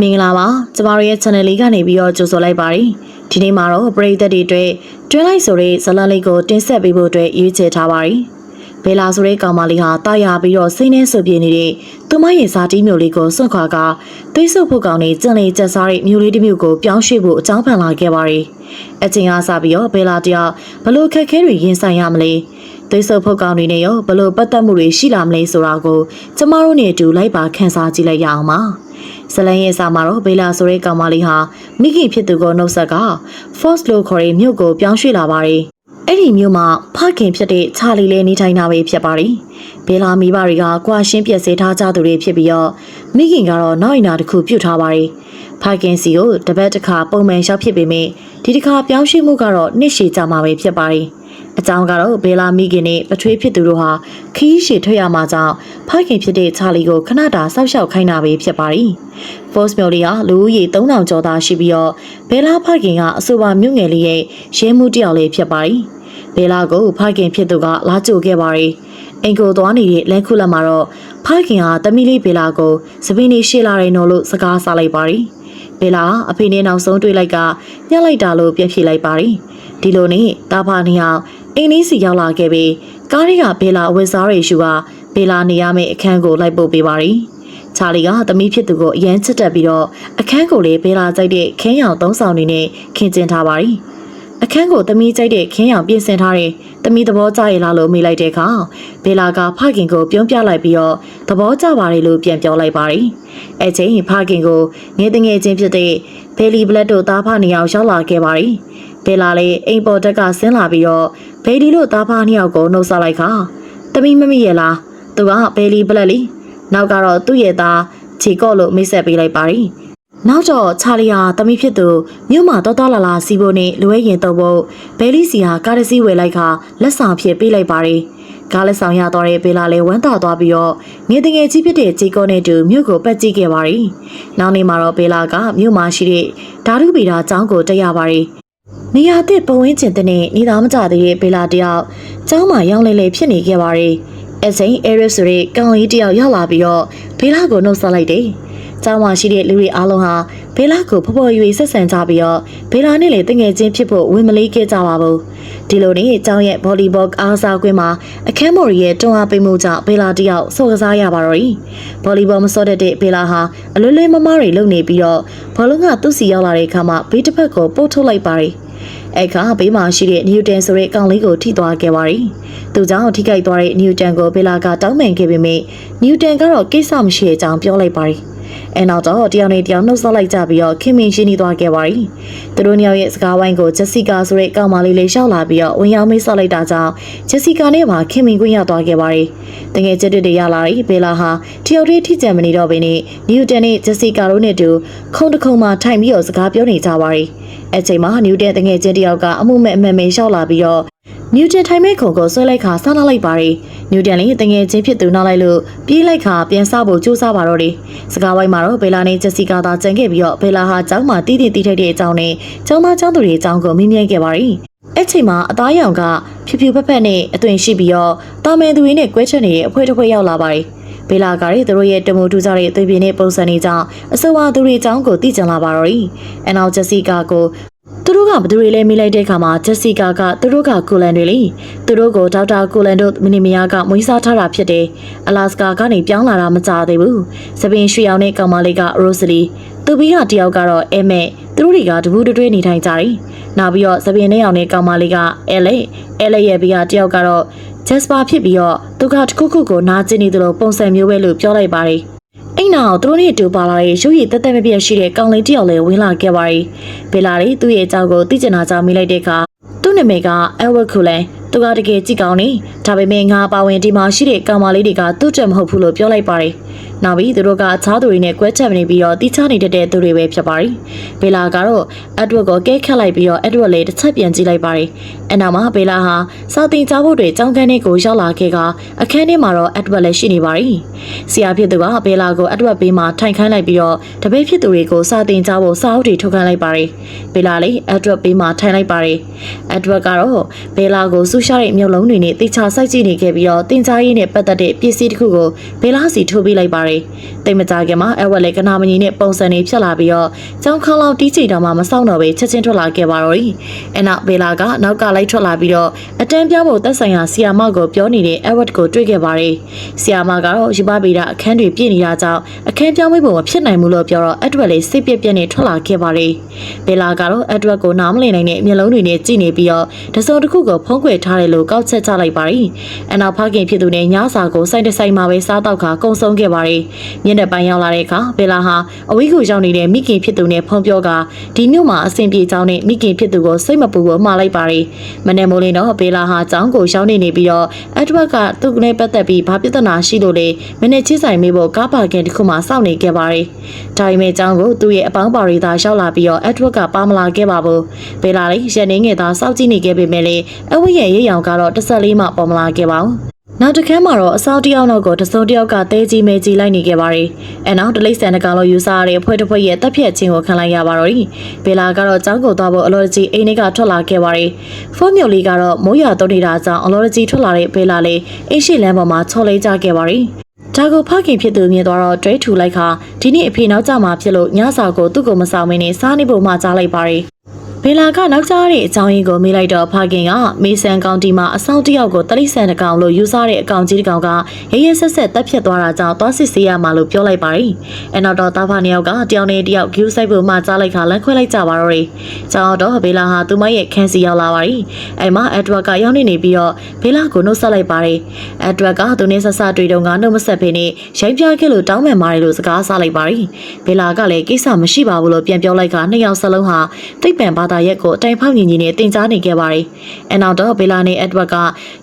မင်္ဂလာပါကျမတို့ရဲ့ channel လေးကနေပြီးတော့ကြိုဆိုလိုက်ပါတယ်ဒီနေ့မှာတော့ပရိသတ်တွေအတွက်တွင်းလိုက်ဆိုတဲ့ဇာတ်လမ်းလေးကိုတင်ဆက်ပေးဖို့အတွက်ရွေးချယ်ထားပါတယ်ဘယ်လာဆိုတဲ့ကောင်မလေးဟာတာယာပြီးတော့စိတ်နဲ့ဆုပ်ပြနေတဲ့သူမရဲ့ဇာတိမျိုးလေးကိုစွန့်ခွာကသွေးဆုပ်ဖို့ကောင်နေကြံလေးကျက်စားတဲ့မျိုးလေးတစ်မျိုးကိုပြောင်းရွှေ့ဖို့အကြောင်းဖန်လာခဲ့ပါတယ်အချိန်အားစပြီးတော့ဘယ်လာတယောက်ဘလို့ခက်ခဲတွေရင်ဆိုင်ရမလဲသွေးဆုပ်ဖို့ကောင်တွေနဲ့ရောဘလို့ပတ်သက်မှုတွေရှိလာမလဲဆိုတာကိုကျမတို့နဲ့အတူလိုက်ပါခန်းစားကြည့်လိုက်ရအောင်ပါ ဇလန်ရဲ့စာမှာတော့ဘေလာဆိုတဲ့ကောင်မလေးဟာမိခင်ဖြစ်သူကိုနှုတ်ဆက်က Force လို့ခေါ်တဲ့မြို့ကိုပြောင်းရွှေ့လာပါတယ်။အဲ့ဒီမြို့မှာဖခင်ဖြစ်တဲ့ချာလီလေးနေထိုင်တာပဲဖြစ်ပါတယ်။ဘေလာမိဘတွေကကွာရှင်းပြက်စေထားကြသူတွေဖြစ်ပြီးတော့မိခင်ကတော့နောက်အင်နာတစ်ခုပြုတ်ထားပါတယ်။ဖခင်စီကိုတပတ်တစ်ခါပုံမှန်ရှောက်ဖြစ်ပေမယ့်ဒီတစ်ခါပြောင်းရွှေ့မှုကတော့နှစ်ရှည်ကြမှာပဲဖြစ်ပါတယ်။ အကြောင်းကတော့ဘေလာမိခင်နဲ့ပထွေးဖြစ်သူတို့ဟာခီးရှည်ထွက်ရမှာကြောင့်ဖခင်ဖြစ်တဲ့ချာလီကိုခဏတာဆောက်ရှောက်ခိုင်းတာပဲဖြစ်ပါတယ်။ Force မျိုးလေးဟာလူဦးရေ3000ကျော်သားရှိပြီးတော့ဘေလာဖခင်ကအဆိုပါမြို့ငယ်လေးရဲ့ရဲမှုတစ်ယောက်လေးဖြစ်ပါတယ်။ဘေလာကိုဖခင်ဖြစ်သူကလာကြိုခဲ့ပါတယ်။အင်ကိုသွားနေတဲ့လက်ခုလက်မှာတော့ဖခင်ဟာတမီလေးဘေလာကိုစပင်းလေးရှေ့လာတယ်နော်လို့စကားစားလိုက်ပါတယ်။ဘေလာအဖေနဲ့နောက်ဆုံးတွေ့လိုက်ကညှက်လိုက်တာလို့ပြက်ဖြေလိုက်ပါတယ်။ ဒီလိုနဲ့တာဖာနှစ်ယောက်အိမ်လေးစီရောက်လာခဲ့ပြီးကားရီကဘေလာအဝတ်စားတွေရှူကဘေလာနေရမယ့်အခန်းကိုလိုက်ပို့ပေးပါတယ်။ချာလီကသမီးဖြစ်သူကိုအရန်ချစ်တက်ပြီးတော့အခန်းကိုလေးဘေလာကြိုက်တဲ့ခင်းရောင်သုံးဆောင်နေနဲ့ခင်းကျင်းထားပါတယ်။အခန်းကိုသမီးကြိုက်တဲ့ခင်းရောင်ပြင်ဆင်ထားတဲ့သမီးသဘောကျရလားလို့မေးလိုက်တဲ့အခါဘေလာကဖခင်ကိုပြုံးပြလိုက်ပြီးတော့သဘောကျပါတယ်လို့ပြန်ပြောလိုက်ပါတယ်။အဲချိန်ဖခင်ကိုငယ်တငယ်ချင်းဖြစ်တဲ့ဘယ်လီဘလက်တို့သားဖနှစ်ယောက်ရောက်လာခဲ့ပါတယ်။ ဘေလာလည်းအိမ်ပေါ်တက်ကဆင်းလာပြီးတော့ဘယ်လီတို့သားဖနှစ်ယောက်ကိုနှုတ်ဆက်လိုက်ခါသမီးမမိရဲ့လားသူကဘယ်လီဘလက်လီနောက်ကတော့သူ့ရဲ့သားခြေကော့လို့မိတ်ဆက်ပေးလိုက်ပါတယ်။နောက်တော့ချာလီယာတမိဖြစ်သူမြို့မှာတော်တော်လာလာစီဖို့နဲ့လွဲရင်တော့ဖို့ဘဲလီစီဟာကားတစ်စီးဝယ်လိုက်ခါလက်ဆောင်ဖြစ်ပေးလိုက်ပါတယ်။ကားလက်ဆောင်ရတော့တဲ့ဘေလာလည်းဝမ်းသာသွားပြီးတော့ငေတငယ်ကြီးဖြစ်တဲ့ဂျေကောနဲ့တူမြို့ကိုပတ်ကြည့်ခဲ့ပါတယ်။နောက်နေ့မှာတော့ဘေလာကမြို့မှာရှိတဲ့ဓာတုဗီတာကျောင်းကိုတက်ရပါတယ်။ နေရာသစ်ပဝင်းကျင်တဲ့နဲ့နေသားမကြသေးတဲ့ဘေလာတယောက်ကျောင်းမှာရောင်းလဲလဲဖြစ်နေခဲ့ပါတယ်။အစိန်အဲရစ်ဆိုတဲ့ကောင်လေးတယောက်ရောက်လာပြီးတော့ဘေလာကိုနှုတ်ဆက်လိုက်တယ်။ကျောင်းမှာရှိတဲ့လူတွေအားလုံးဟာ ဘေလာကိုဖော်ဖော်ရွေဆက်ဆံကြပြီးတော့ဘေလာနဲ့လည်းတငယ်ချင်းဖြစ်ဖို့ဝင်မလေးခဲ့ကြပါဘူး။ဒီလိုနဲ့ကျောင်းရဲ့ဗော်လီဘောအားစားကွင်းမှာအခန်းမော်ရီရဲ့တွန်းအားပေးမှုကြောင့်ဘေလာတယောက်ဆော့ကစားရပါတော့။ဗော်လီဘောမဆော့တတ်တဲ့ဘေလာဟာအလွယ်လွယ်မမတွေလုံနေပြီးတော့ဘောလုံးကသူ့စီရောက်လာတဲ့အခါမှာဘေးတစ်ဖက်ကိုပုတ်ထုတ်လိုက်ပါတယ်။အခါဘေးမှာရှိတဲ့နျူတန်ဆိုတဲ့ကောင်လေးကိုထိသွားခဲ့ပါတယ်။သူကြောင့်ထိခိုက်သွားတဲ့နျူတန်ကိုဘေလာကတောင်းပန်ခဲ့ပေမယ့်နျူတန်ကတော့ကိစ္စမရှိတဲ့အကြောင်းပြောလိုက်ပါတယ်။ အဲနောက်တော့တယောက်နဲ့တယောက်နှုတ်ဆက်လိုက်ကြပြီးတော့ခင်မင်ရှင်းနေသွားခဲ့ပါတယ်။သူတို့နှစ်ယောက်ရဲ့စကားဝိုင်းကိုဂျက်စီကာဆိုတဲ့ကောင်မလေးလေးရှောက်လာပြီးတော့ဝင်ရောက်မိတ်ဆက်လိုက်တာကြောင့်ဂျက်စီကာနဲ့ပါခင်မင်ခွင့်ရသွားခဲ့ပါတယ်။တကယ်ကျတဲ့တွေရလာပြီးဘေလာဟာတယောက်တည်းထိကြံမနေတော့ဘဲနဲ့နျူတန်နဲ့ဂျက်စီကာတို့နဲ့တူခုံတစ်ခုံမှာထိုင်ပြီးတော့စကားပြောနေကြပါတယ်။အချိန်မှာနျူတန်တငယ်ချင်းတယောက်ကအမှုမဲ့အမှန်ပဲရှောက်လာပြီးတော့ နျူတန်ထိုင်မဲ့ခုံကိုဆွဲလိုက်ခါဆားလာလိုက်ပါတယ်။နျူတန်လည်းတငယ်ချင်းဖြစ်သူနောက်လိုက်လို့ပြေးလိုက်ခါပြန်ဆဖို့ကြိုးစားပါတော့တယ်။စကားဝိုင်းမှာတော့ဘေလာနဲ့ဂျက်စီကာသာကြံခဲ့ပြီးတော့ဘေလာဟာကျောင်းမှာတီးတီးတီးထိုက်တဲ့အကြောင်းနဲ့ကျောင်းသားကျောင်းသူတွေအကြောင်းကိုမင်းမြဲခဲ့ပါတယ်။အဲ့ချိန်မှာအသားရောင်ကဖြူဖြူဖက်ဖက်နဲ့အသွင်ရှိပြီးတော့တာမန်သူတွေနဲ့ကွဲချက်နေတဲ့အဖွဲတစ်ဖွဲရောက်လာပါတယ်။ဘေလာကရီသူတို့ရဲ့တမူထူးကြတဲ့အသွေးပြင်းတဲ့ပုံစံတွေကြောင့်အဆိုပါသူတွေအကြောင်းကိုသိကြလာပါတော့တယ်။အနောက်ဂျက်စီကာကို သူတို့ကဘယ်သူတွေလဲမေးလိုက်တဲ့အခါမှာဂျက်စီကာကသူတို့ကကိုလန်တွေလေသူတို့ကိုဒေါက်တာကိုလန်တို့မီနီမယာကမွေးစားထားတာဖြစ်တယ်အလာစကာကနေပြောင်းလာတာမကြသေးဘူးစပင်ရွှေရောင်နဲ့ကောင်မလေးကရိုဇလီသူပြီးကတယောက်ကတော့အဲမဲ့သူတို့တွေကတပူးတွဲနေထိုင်ကြတယ်နောက်ပြီးတော့စပင်နဲ့ရောင်နဲ့ကောင်မလေးကအဲလေအဲလေရဲ့ပြီးကတယောက်ကတော့ဂျက်စပါဖြစ်ပြီးတော့သူကတခုခုကိုနာကျင်နေတယ်လို့ပုံစံမျိုးပဲလို့ပြောလိုက်ပါတယ် အိမ်နောက်သူတို့နဲ့အတူပါလာတဲ့ရုပ်ရည်တက်တက်မပြတ်ရှိတဲ့ကောင်လေးတယောက်လည်းဝင်လာခဲ့ပါတယ်။ဘေလာလေးသူ့ရဲ့အကြောင်းကိုသိကျင်တာကြောင့်မိလိုက်တဲ့အခါသူ့နာမည်ကအယ်ဝတ်ကူလန်သူကတကယ်ကြည့်ကောင်းနေဒါပေမဲ့ငါပါဝင်ဒီမှာရှိတဲ့ကောင်မလေးတွေကသူ့ချက်မဟုတ်ဘူးလို့ပြောလိုက်ပါတယ်။နောက်ပြီးသူတို့ကအခြားသူတွေနဲ့ကွဲချက်နေပြီးတော့တိချနေတတ်တဲ့သူတွေပဲဖြစ်ပါတယ်။ဘေလာကတော့အက်ဒဝတ်ကိုကဲခတ်လိုက်ပြီးတော့အက်ဒဝတ်လည်းတစ်ချက်ပြန်ကြည့်လိုက်ပါတယ်။အနောက်မှာဘေလာဟာစာတင်ကြားဖို့တွေကြောင်းကန်းထဲကိုရောက်လာခဲ့ကအခန်းထဲမှာတော့အက်ဒဝတ်လည်းရှိနေပါတယ်။ဆရာဖြစ်သူကဘေလာကိုအက်ဒဝတ်ဘေးမှာထိုင်ခိုင်းလိုက်ပြီးတော့တပည့်ဖြစ်သူတွေကိုစာတင်ကြားဖို့စာအုပ်တွေထုတ်ခိုင်းလိုက်ပါတယ်။ဘေလာလည်းအက်ဒဝတ်ဘေးမှာထိုင်လိုက်ပါတယ်။အက်ဒဝတ်ကတော့ဘေလာကိုစူူးရှားတဲ့မြုပ်လုံးတွေနဲ့တေချာစိုက်ကြည့်နေခဲ့ပြီးတော့တင်ကြားရေးနဲ့ပတ်သက်တဲ့ပစ္စည်းတစ်ခုကိုဘေလာစီထိုးပေးလိုက်ပါတယ်။တိတ်မကြခင်မှာအဝက်လေကနာမကြီးနဲ့ပုံစံတွေဖြစ်လာပြီးတော့ကျောင်းခေါင်းလောက်တီးချီတောင်မှမစောင့်တော့ပဲချက်ချင်းထွက်လာခဲ့ပါတော့။အဲနောက်ဘေလာကနောက်ကလိုက်ထွက်လာပြီးတော့အတန်းပြဖို့သက်ဆိုင်ရာဆီယာမကိုပြောနေတဲ့အဝက်ကိုတွေ့ခဲ့ပါတယ်။ဆီယာမကတော့ယူပဗီဒအခန်းတွေပြည့်နေတာကြောင့်အခန်းပြောင်းမှုပုံမဖြစ်နိုင်ဘူးလို့ပြောတော့အက်ဒဝက်လေးစိတ်ပြက်ပြက်နဲ့ထွက်လာခဲ့ပါတယ်။ဘေလာကတော့အက်ဒဝက်ကိုနားမလည်နိုင်တဲ့မျက်လုံးတွေနဲ့ကြည့်နေပြီးတော့တစုံတစ်ခုကိုဖုံးကွယ်ထားတယ်လို့ကောက်ချက်ချလိုက်ပါတယ်။အနောက်ဖခင်ဖြစ်သူနဲ့ညစာကိုစိုက်တဆိုင်မှာပဲစားတော့ခါကုံဆုံးခဲ့ပါတယ်။ညနေပိုင်းရောက်လာတဲ့အခါဘေလာဟာအဝိကိုရောက်နေတဲ့မိခင်ဖြစ်သူနဲ့ဖုံးပြောကဒီမြို့မှာအဆင်ပြေကြောင်းနဲ့မိခင်ဖြစ်သူကိုစိတ်မပူဘူးမှားလိုက်ပါတယ်။မနေ့မိုးလင်းတော့ဘေလာဟာကျောင်းကိုရောက်နေနေပြီးတော့အက်ဒဝက်ကသူ့နဲ့ပတ်သက်ပြီးဘာပြဿနာရှိလို့လဲမနေ့ချစ်ဆိုင်မေးဖို့ကားပါကင်တစ်ခုမှစောင့်နေခဲ့ပါတယ်။ဒါပေမဲ့ကျောင်းကိုသူ့ရဲ့အပေါင်းပါရီသာရောက်လာပြီးတော့အက်ဒဝက်ကပါမလာခဲ့ပါဘူး။ဘေလာလေးရန်နေငယ်သာစောင့်ကြည့်နေခဲ့ပေမဲ့လေအဝိရဲ့ရိပ်ရောင်ကတော့တစ်ဆက်လေးမှပေါ်မလာခဲ့ပါဘူး။ နောက်တစ်ခါမှာတော့အစောတယောက်နောက်ကိုတစုံတယောက်ကတဲကြီးမဲကြီးလိုက်နေခဲ့ပါတယ်။အဲနောက်တလိษံတကာလို့ယူဆရတဲ့အဖွဲ့တစ်ဖွဲ့ရဲ့တပ်ဖြတ်ခြင်းကိုခံလိုက်ရပါတော့တယ်။ဘေလာကတော့ကျောင်းကိုသွားဖို့အလော်ကြီးအိမ်ထဲကထွက်လာခဲ့ပါတယ်။ဖုန်းမြို့လေးကတော့မိုးရွာတုံနေတာကြောင့်အလော်ကြီးထွက်လာတဲ့ဘေလာလေးအိမ်ရှိလမ်းပေါ်မှာချော်လေးကြခဲ့ပါတယ်။ဒါကိုဖခင်ဖြစ်သူမြင်သွားတော့ဒရိတ်ထူလိုက်ခါဒီနေ့အဖေနောက်ကျမှဖြစ်လို့ညစာကိုသူ့ကိုမဆောင်မင်းနဲ့စားနေဖို့မှကြားလိုက်ပါတယ်။ ဘေလာကနောက်ကြားတဲ့အကြောင်းရင်းကိုမေးလိုက်တော့ဖခင်ကမေဆန်ကောင်တီမှာအဆောင်တယောက်ကိုတလိဆန်တကောင်လို့ယူဆတဲ့အကောင်ကြီးတကောင်ကရရဆက်ဆက်တက်ဖြစ်သွားတာကြောင့်သွားစစ်ဆေးရမှာလို့ပြောလိုက်ပါတယ်။အဲနောက်တော့တာဖာနှစ်ယောက်ကတယောက်နဲ့တယောက်ဂူးဆိုင်ဖို့မှကြားလိုက်ခါလမ်းခွဲလိုက်ကြပါတော့တယ်။ကျောင်းတော့ဘေလာဟာသူမရဲ့ခန်းစီရောက်လာပါတယ်။အဲမှာအက်ဒဝက်ကရောက်နေနေပြီးတော့ဘေလာကိုနှုတ်ဆက်လိုက်ပါတယ်။အက်ဒဝက်ကသူနဲ့ဆက်ဆက်တွေ့တော့ကနှုတ်မဆက်ဖေးနဲ့ရိုက်ပြခဲ့လို့တောင်းပန်ပါတယ်လို့စကားစားလိုက်ပါတယ်။ဘေလာကလည်းကိစ္စမရှိပါဘူးလို့ပြန်ပြောလိုက်ကနှစ်ယောက်စလုံးဟာတိတ်ပံဘာသာရက်ကိုအတိုင်ဖောက်ညီညီနဲ့တင် जा နေခဲ့ပါတယ်။အဲနောက်တော့ဘေလာနဲ့အက်ဒဝက်က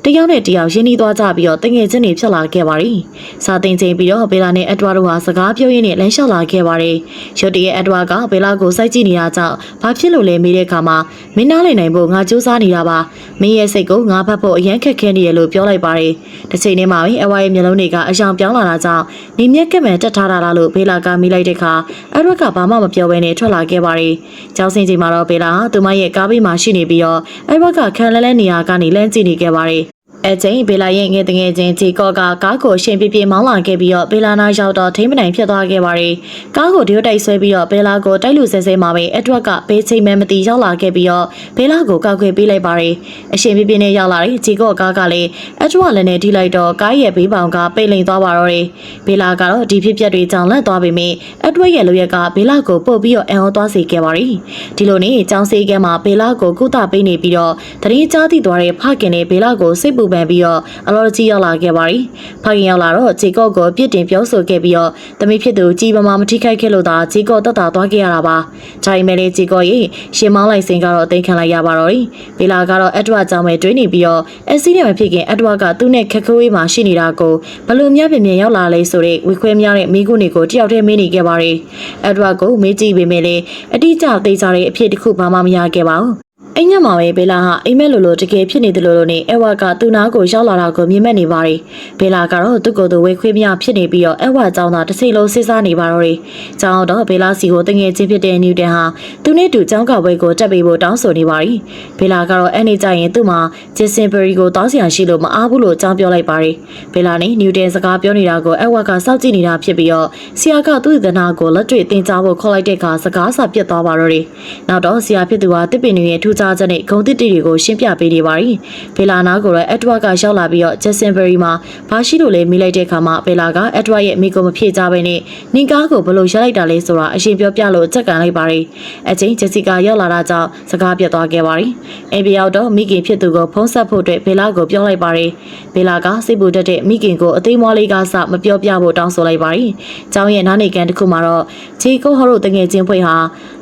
တယောက်နဲ့တယောက်ရင်းနှီးသွားကြပြီးတော့တငယ်ချင်းတွေဖြစ်လာခဲ့ပါတယ်။စာတင်ချိန်ပြီးတော့ဘေလာနဲ့အက်ဒဝတို့ဟာစကားပြောရင်းနဲ့လမ်းလျှောက်လာခဲ့ပါတယ်။ရုတ်တရက်အက်ဒဝကဘေလာကိုစိုက်ကြည့်နေတာကြောင့်ဘာဖြစ်လို့လဲမေးတဲ့အခါမှာမင်းနားလည်နိုင်ဖို့ငါစူးစမ်းနေတာပါ။မင်းရဲ့စိတ်ကိုငါဖတ်ဖို့အရန်ခက်ခဲနေရလို့ပြောလိုက်ပါတယ်။တစ်ချိန်တည်းမှာပဲအဝါရဲ့မျက်လုံးတွေကအယောင်ပြောင်းလာတာကြောင့်နေမျက်ကက်မှန်တက်ထားတာလားလို့ဘေလာကမိလိုက်တဲ့အခါအက်ဒဝက်ကဘာမှမပြောဘဲနဲ့ထွက်လာခဲ့ပါတယ်။ကျောင်းစင်ချိန်မှာတော့ဘေလာဟာသူမရဲ့ကားဘေးမှာရှိနေပြီးတော့အဲ့ဘက်ကခံလဲလဲနေရာကနေလမ်းကြည့်နေခဲ့ပါတယ် အချိန်ဘေလာရဲ့ငယ်တငယ်ချင်းဂျီကော့ကကားကိုရှင်ပြပြမောင်းလာခဲ့ပြီးတော့ဘေလာနာရောက်တော့ထိမ့်မနိုင်ဖြစ်သွားခဲ့ပါတယ်။ကားကိုဒီတိုက်ဆွဲပြီးတော့ဘေလာကိုတိုက်လူဆဲဆဲမှာပဲအထွက်ကဘေးချိန်မဲမတီရောက်လာခဲ့ပြီးတော့ဘေလာကိုကောက်ခွေပေးလိုက်ပါတယ်။အရှင်ပြပြနဲ့ရောက်လာတဲ့ဂျီကော့ကားကလည်းအထွကလည်းနဲ့ထိလိုက်တော့ကားရဲ့ဘေးပေါင်ကပိတ်လိန်သွားပါတော့တယ်။ဘေလာကတော့ဒီဖြစ်ပျက်တွေကြောင့်လက်သွားပေမဲ့အထွရဲ့လူရက်ကဘေလာကိုပုတ်ပြီးတော့အံ့ဩသွားစေခဲ့ပါတယ်။ဒီလိုနဲ့ចောင်းစေးကဲမှာဘေလာကိုကုသပေးနေပြီးတော့တရင်ကြားသိသွားတဲ့ဖခင်နဲ့ဘေလာကိုစိတ်ပူပန်ပြီးတော့အလော်ကြီးရောက်လာခဲ့ပါတယ်။ဖခင်ရောက်လာတော့ဂျေကော့ကိုပြစ်တင်ပြောဆိုခဲ့ပြီးတော့တမိဖြစ်သူကြီးပမာမထိခိုက်ခဲ့လို့သာဂျေကော့တက်တာသွားခဲ့ရတာပါ။ဒါပေမဲ့လေဂျေကော့ရဲ့ရှင်မောင်းလိုက်စင်ကတော့အသိခံလိုက်ရပါတော့တယ်။ဘေလာကတော့အက်ဒဝါကြောင့်ပဲတွေးနေပြီးတော့အစီနဲ့မဖြစ်ခင်အက်ဒဝါကသူ့နဲ့ခက်ခွေးမှာရှိနေတာကိုဘလို့မြပြင်းပြင်းရောက်လာလဲဆိုတဲ့ဝီခွဲများတဲ့မိကုနေကိုတယောက်တည်းမေးနေခဲ့ပါတယ်။အက်ဒဝါကိုမေးကြည့်ပေမဲ့လေအတိအကျသိကြတဲ့အဖြစ်တစ်ခုဘာမှမရခဲ့ပါဘူး။ အိမ်ညမှာပဲဘေလာဟာအိမ်မက်လိုလိုတကယ်ဖြစ်နေတယ်လို့လို့နေအဝါကသူ့နားကိုရောက်လာတာကိုမြင်မဲ့နေပါတယ်။ဘေလာကတော့သူ့ကိုယ်သူဝေခွေးမြဖြစ်နေပြီးတော့အဝါကြောင့်သာတစ်စိလုံးစစ်စားနေပါတော့တယ်။ကြောင်းတော့ဘေလာစီကိုတငယ်ချင်းဖြစ်တဲ့နျူတန်ဟာသူနဲ့တူကျောင်းကဝဲကိုတက်ပေးဖို့တောင်းဆိုနေပါတယ်။ဘေလာကတော့အဲ့ဒီကြရင်သူ့မှာဂျစ်စင်ဘရီကိုတောင်းစရာရှိလို့မအားဘူးလို့ကြောင်းပြောလိုက်ပါတယ်။ဘေလာနဲ့နျူတန်စကားပြောနေတာကိုအဝါကစောင့်ကြည့်နေတာဖြစ်ပြီးတော့ဆရာကသူ့သနာကိုလက်တွေ့သင်ကြားဖို့ခေါ်လိုက်တဲ့အခါစကားစာပြတ်သွားပါတော့တယ်။နောက်တော့ဆရာဖြစ်သူဟာတစ်ပင်တွေရဲ့ထူးခြားချက်နဲ့ဂုံတစ်တီတွေကိုရှင်းပြပေးနေပါတယ်။ဘေလာနာကိုလည်းအက်ဒဝါကရောက်လာပြီးတော့ဂျက်ဆင်ဘရီမှာဘာရှိလို့လဲမိလိုက်တဲ့အခါမှာဘေလာကအက်ဒဝါရဲ့မိကိုမဖြည့်ကြဘဲနဲ့နင်ကားကိုဘလို့ရလိုက်တာလဲဆိုတာအရှင်ပြောပြလို့ချက်ကန်လိုက်ပါတယ်။အချင်းဂျက်စီကာရောက်လာတာကြောင့်စကားပြတ်သွားခဲ့ပါတယ်။အိမ်ပြောက်တော့မိခင်ဖြစ်သူကိုဖုံးဆက်ဖို့အတွက်ဘေလာကိုပြောလိုက်ပါတယ်။ဘေလာကစိတ်ပူတတ်တဲ့မိခင်ကိုအသေးမွားလေးကစမပြောပြဖို့တောင်းဆိုလိုက်ပါတယ်။ကျောင်းရဲ့နားနေကန်တစ်ခုမှာတော့ဂျေကိုဟော်တို့တငယ်ချင်းဖွဲ့ဟာ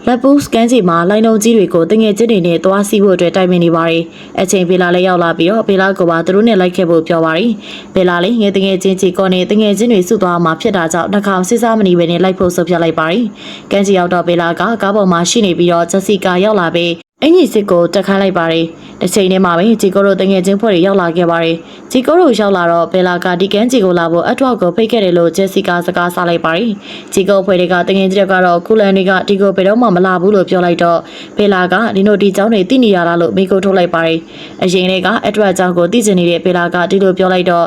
လက်ပူးစကန်စီမှာလိုင်းလုံးကြီးတွေကိုတငယ်ချင်းတွေနဲ့သွားစီးဖို့အတွက်တိုင်ပင်နေပါတယ်။အချိန်ဘေလာလည်းရောက်လာပြီးတော့ဘေလာကပါသူတို့နဲ့လိုက်ခဲ့ဖို့ပြောပါတယ်။ဘေလာလည်းငယ်တငယ်ချင်းချီကောနဲ့တငယ်ချင်းတွေစုသွားမှာဖြစ်တာကြောင့်နှာခေါင်းစစ်စားမနေဘဲနဲ့လိုက်ဖို့ဆိုပြလိုက်ပါတယ်။ကန်စီရောက်တော့ဘေလာကကားပေါ်မှာရှိနေပြီးတော့ဂျက်စီကာရောက်လာပြီး အင်ကြီးစစ်ကိုတက်ခိုင်းလိုက်ပါတယ်တစ်ချိန်တည်းမှာပဲဂျီကိုတို့တငယ်ချင်းဖွဲ့တွေရောက်လာခဲ့ပါတယ်ဂျီကိုတို့ရောက်လာတော့ဘယ်လာကဒီကန်ဂျီကိုလာဖို့အထွတ်ကိုဖိတ်ခဲ့တယ်လို့ဂျက်စီကာစကားဆလိုက်ပါတယ်ဂျီကိုဖွဲ့တွေကတငယ်ချင်းတွေကတော့ကူလန်တွေကဒီကိုဘယ်တော့မှမလာဘူးလို့ပြောလိုက်တော့ဘယ်လာကဒီတို့ဒီเจ้าတွေတိနေရလားလို့မိကိုထုတ်လိုက်ပါတယ်အရင်တွေကအထွတ်အကြောင်းကိုသိချင်နေတဲ့ဘယ်လာကဒီလိုပြောလိုက်တော့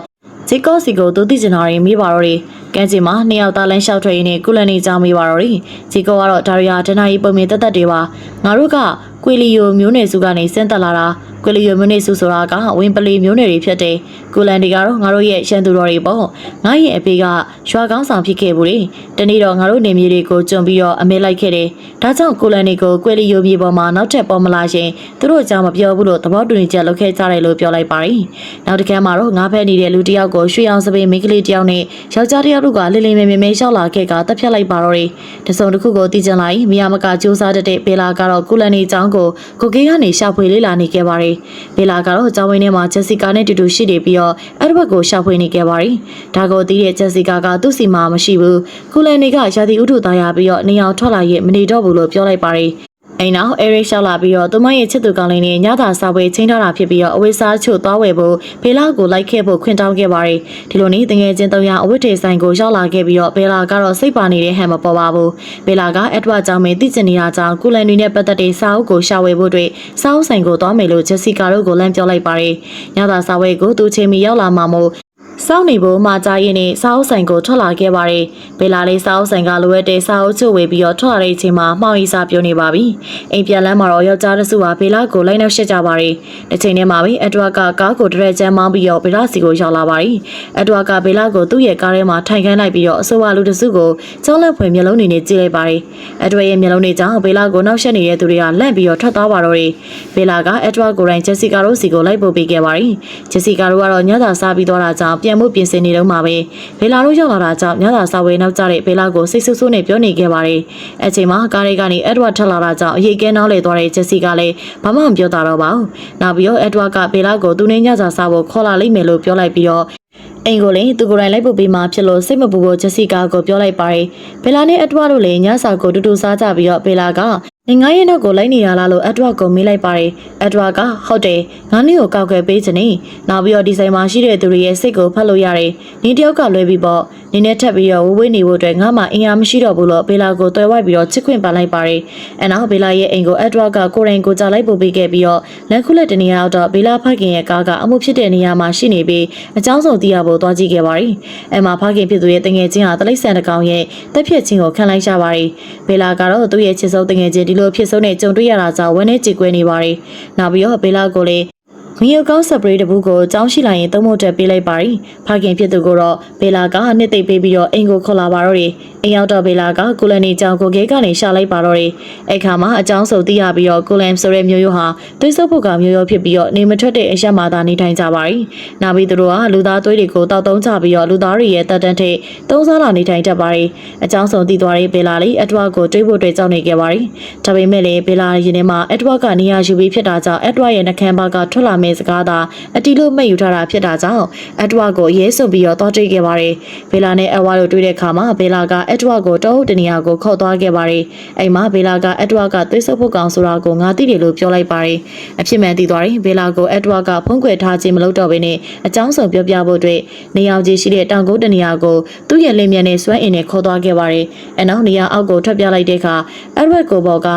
ဂျေကောစီကိုသူသိကျင်တာတွေမိပါတော့တယ်။ကန်းချင်မှာနှစ်ယောက်သားလမ်းလျှောက်ထွက်ရင်းနဲ့ကုလန်နေကြောင်းမိပါတော့တယ်။ဂျေကောကတော့ဒါရီယာဒနာကြီးပုံမြင်တက်တက်တွေပါ။ငါတို့က ကွေလီယိုမျိုးနယ်စုကနေဆင်းသက်လာတာကွေလီယိုမျိုးနယ်စုဆိုတာကဝင်းပလီမျိုးနယ်တွေဖြစ်တယ်။ကုလန်တွေကတော့ငါတို့ရဲ့ရန်သူတော်တွေပေါ့။ငါရဲ့အဖေကရွာကောင်းဆောင်ဖြစ်ခဲ့ဘူးလေ။တနေ့တော့ငါတို့နေမြေတွေကိုကျွံပြီးတော့အမဲလိုက်ခဲ့တယ်။ဒါကြောင့်ကုလန်တွေကိုကွေလီယိုမြေပေါ်မှာနောက်ထပ်ပေါ်မလာရင်သူတို့အကြောင်းမပြောဘူးလို့သဘောတူညီချက်လုပ်ခဲ့ကြတယ်လို့ပြောလိုက်ပါတယ်။နောက်တစ်ခါမှာတော့ငါဖက်နေတဲ့လူတစ်ယောက်ကိုရွှေအောင်စပင်းမိန်းကလေးတစ်ယောက်နဲ့ယောက်ျားတစ်ယောက်တို့ကလိလိမဲမဲမဲရှောက်လာခဲ့ကတပ်ဖြတ်လိုက်ပါတော့တယ်။တစုံတစ်ခုကိုတည်ကျင်လိုက်မိယာမကစူးစမ်းတတ်တဲ့ဘေလာကတော့ကုလန်နေအကြောင်းကိုကိုကေးကနေရှာဖွေလေးလာနေခဲ့ပါတယ်။ဘေလာကတော့အကြောင်းဝင်းထဲမှာဂျက်စီကာနဲ့တူတူရှိနေပြီးတော့အဲ့ဒီဘက်ကိုရှာဖွေနေခဲ့ပါတယ်။ဒါကိုသိတဲ့ဂျက်စီကာကသူ့စီမှာမရှိဘူး။ကုလန်နေကရာသီဥတုသားရပြီးတော့နေအောင်ထွက်လာရဲ့မနေတော့ဘူးလို့ပြောလိုက်ပါတယ်။ အိမ်နောက်အေရစ်ရှောက်လာပြီးတော့သူမရဲ့ချစ်သူကောင်းလေးနဲ့ညသာစာပွဲချင်းထားတာဖြစ်ပြီးတော့အဝိစားချို့သွားဝယ်ဖို့ဘေလာကိုလိုက်ခဲ့ဖို့ခွင့်တောင်းခဲ့ပါတယ်ဒီလိုနဲ့တငယ်ချင်း၃ယောက်အဝတ်ထေဆိုင်ကိုရောက်လာခဲ့ပြီးတော့ဘေလာကတော့စိတ်ပါနေတဲ့ဟန်မပေါ်ပါဘူးဘေလာကအက်ဒဝါကြောင့်မင်းသိချင်နေတာကြောင့်ကုလန်တွေနဲ့ပတ်သက်တဲ့စာအုပ်ကိုရှာဝယ်ဖို့အတွက်စာအုပ်ဆိုင်ကိုသွားမယ်လို့ဂျက်စီကာတို့ကိုလမ်းပြောလိုက်ပါတယ်ညသာစာပွဲကိုသူချိန်မီရောက်လာမှမို့ စောင့်နေဖို့မှာကြားရင်နဲ့စာအုပ်ဆိုင်ကိုထွက်လာခဲ့ပါတယ်။ဘေလာလေးစာအုပ်ဆိုင်ကလိုအပ်တဲ့စာအုပ်ချုပ်ဝေပြီးတော့ထွက်လာတဲ့အချိန်မှာမှောင်ရီစာပြောနေပါပြီ။အိမ်ပြန်လမ်းမှာတော့ယောက်ျားတစ်စုဟာဘေလာကိုလိုက်နှောက်ရှက်ကြပါတယ်။တစ်ချိန်တည်းမှာပဲအဒဝါကကားကိုတရက်ချမ်းမောင်းပြီးတော့ဘေလာစီကိုရောက်လာပါတယ်။အဒဝါကဘေလာကိုသူ့ရဲ့ကားထဲမှာထိုင်ခန်းလိုက်ပြီးတော့အဆိုပါလူတစ်စုကိုကျောင်းလက်ဖွယ်မျက်လုံးတွေနဲ့ကြည့်လိုက်ပါတယ်။အဒဝါရဲ့မျက်လုံးတွေကြောင့်ဘေလာကိုနှောက်ရှက်နေတဲ့သူတွေကလန့်ပြီးတော့ထွက်သွားပါတော့တယ်။ဘေလာကအဒဝါကိုယ်တိုင်ဂျက်စီကာတို့စီကိုလိုက်ပို့ပေးခဲ့ပါတယ်။ဂျက်စီကာတို့ကတော့ညသာစားပြီးတော့တာကြောင့်ပြန်မှုပြင်ဆင်နေတော့မှာပဲဘေလာတို့ရောက်လာတာကြောင့်ညသာစားဝဲနောက်ကျတဲ့ဘေလာကိုစိတ်ဆူဆူနဲ့ပြောနေခဲ့ပါတယ်။အချိန်မှာကားလေးကနေအက်ဒဝါထက်လာတာကြောင့်အရေးကဲနောက်လေသွားတဲ့ဂျက်စီကလည်းဘာမှမပြောတာတော့ပါဘူး။နောက်ပြီးတော့အက်ဒဝါကဘေလာကိုသူနဲ့ညသာစားဖို့ခေါ်လာလိမ့်မယ်လို့ပြောလိုက်ပြီးတော့အိမ်ကိုလည်းသူကိုယ်တိုင်လိုက်ပို့ပေးမှဖြစ်လို့စိတ်မပူဖို့ဂျက်စီကာကိုပြောလိုက်ပါတယ်။ဘေလာနဲ့အက်ဒဝါတို့လည်းညစာကိုတူတူစားကြပြီးတော့ဘေလာက နေငါရဲ့နောက်ကိုလိုက်နေရလားလို့အက်ဒဝါကိုမေးလိုက်ပါတယ်။အက်ဒဝါကဟုတ်တယ်ငါနေ့ကိုကောက်ွယ်ပေးချင်နေ။နောက်ပြီးတော့ဒီဆိုင်မှာရှိတဲ့သူတွေရဲ့စိတ်ကိုဖတ်လို့ရတယ်။နေတယောက်ကလွဲပြီးပေါ့ နင်းနဲ့ထပ်ပြီးတော့ဝဝေးနေဖို့အတွက်ငါမှအင်အားမရှိတော့ဘူးလို့ဘေလာကိုတွဲဝိုက်ပြီးတော့ချစ်ခွင့်ပန်လိုက်ပါတယ်။အဲနောက်ဘေလာရဲ့အိမ်ကိုအက်ဒဝါကကိုရင်ကိုကြလိုက်ပို့ပေးခဲ့ပြီးတော့လက်ခုလက်တနေရာတော့ဘေလာဖခင်ရဲ့ကားကအမှုဖြစ်တဲ့နေရာမှာရှိနေပြီးအကြောင်းစုံသိရဖို့တွားကြည့်ခဲ့ပါတယ်။အဲမှာဖခင်ဖြစ်သူရဲ့တငယ်ချင်းဟာတလိษံတကောင်ရဲ့တက်ဖြစ်ခြင်းကိုခံလိုက်ရပါတယ်။ဘေလာကတော့သူ့ရဲ့ချစ်ဆုံးတငယ်ချင်းဒီလိုဖြစ်ဆုံးနဲ့ကြုံတွေ့ရတာကြောင့်ဝမ်းနဲ့ကြေကွဲနေပါတယ်။နောက်ပြီးတော့ဘေလာကိုလည်း ငရုတ်ကောင်းစပရေးတပူကိုကြောင်းရှိလိုက်ရင်သုံးဖို့တက်ပေးလိုက်ပါရီဖခင်ဖြစ်သူကိုတော့ဘေလာကနှစ်သိပ်ပေးပြီးတော့အိမ်ကိုခေါ်လာပါတော့တယ် အိမ်ရောက်တော့ဘေလာကကိုလန်နီကြောင်ကိုခဲကနေရှာလိုက်ပါတော့တယ်အဲ့ခါမှာအကြောင်းစုံသိရပြီးတော့ကိုလန်ဆိုတဲ့မျိုးရိုးဟာသွေးဆုပ်ဖို့ကမျိုးရိုးဖြစ်ပြီးတော့နေမထွက်တဲ့အရက်မာသာနေထိုင်ကြပါရီနောက်ပြီးသူတို့ကလူသားသွေးတွေကိုတောက်သုံးကြပြီးတော့လူသားတွေရဲ့တက်တန်းထိတ်သုံးစားလာနေထိုင်တတ်ပါရီအကြောင်းစုံသိသွားတဲ့ဘေလာလေးအထွားကိုတွေးဖို့တွေ့ကြောင်းနေခဲ့ပါရီဒါပေမဲ့လည်းဘေလာရင်ထဲမှာအထွားကနေရာယူပြီးဖြစ်တာကြောင့်အထွားရဲ့နှကမ်းပါကထွက်လာမဲ့စကားသာအတီလို့မှတ်ယူထားတာဖြစ်တာကြောင့်အထွားကိုရဲစွန်ပြီးတော့တောတွေ့ခဲ့ပါတယ်ဘေလာနဲ့အဝါတို့တွေ့တဲ့အခါမှာဘေလာကအထွားကိုတအုပ်တနေရာကိုခေါ်သွားခဲ့ပါတယ်အိမ်မှာဘေလာကအထွားကသွေးဆုပ်ဖို့ကောင်ဆိုတာကိုငါသိတယ်လို့ပြောလိုက်ပါတယ်အဖြစ်မှန်သိသွားရင်ဘေလာကိုအထွားကဖုံးကွယ်ထားခြင်းမလုပ်တော့ဘဲနဲ့အကြောင်းစုံပြောပြဖို့အတွက်နေအောင်ကြီးရှိတဲ့တောင်ကုန်းတနေရာကိုသူ့ရဲ့လင်းမြန်နဲ့စွမ်းအင်နဲ့ခေါ်သွားခဲ့ပါတယ်အနောက်နေရာအောက်ကိုထွက်ပြလိုက်တဲ့အခါအရက်ဝက်ကိုဘော်က